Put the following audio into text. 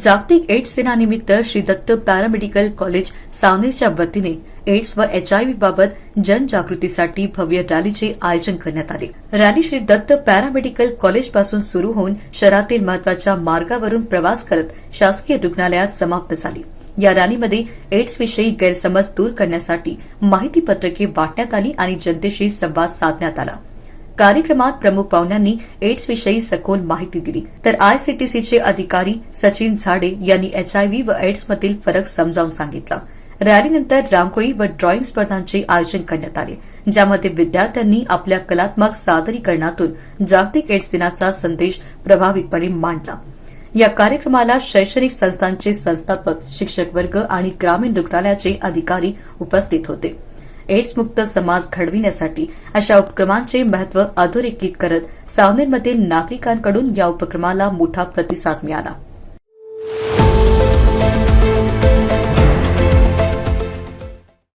जागतिक एड्स दिनानिमित्त Shri Datta paramedical college सावनेरच्या वतीने एड्स व एचआयव्ही बाबत जनजागृतीसाठी भव्य रॅलीचे आयोजन करण्यात आले. रॅली श्री दत्त पॅरामेडिकल कॉलेजपासून सुरू होऊन शहरातील महत्त्वाच्या मार्गावरून प्रवास करत शासकीय रुग्णालयात समाप्त झाली. या रॅलीमध्ये एड्सविषयी गैरसमज दूर करण्यासाठी माहिती पत्रके वाटण्यात आली आणि जनतेशी संवाद साधण्यात आला. कार्यक्रमात प्रमुख पाहुण्यांनी एड्स विषयी सखोल माहिती दिली. तर आयसीटीसीचे अधिकारी सचिन झाडे यांनी एचआयव्ही व एड्स मधील फरक समजावून सांगितला. रॅलीनंतर रांगोळी व ड्रॉइंग स्पर्धांचे आयोजन करण्यात आले ज्यामध्ये विद्यार्थ्यांनी आपल्या कलात्मक सादरीकरणातून जागतिक एड्स दिनाचा संदेश प्रभावीपणे मांडला. या कार्यक्रमाला शैक्षणिक संस्थांचे संस्थापक शिक्षक वर्ग आणि ग्रामीण रुग्णालयाचे अधिकारी उपस्थित होते. एड्स मुक्त समाज घडविण्यासाठी अशा उपक्रमांचे महत्त्व अधोरेखित करत सावनेरमधील नागरिकांकडून या उपक्रमाला मोठा प्रतिसाद मिळाला.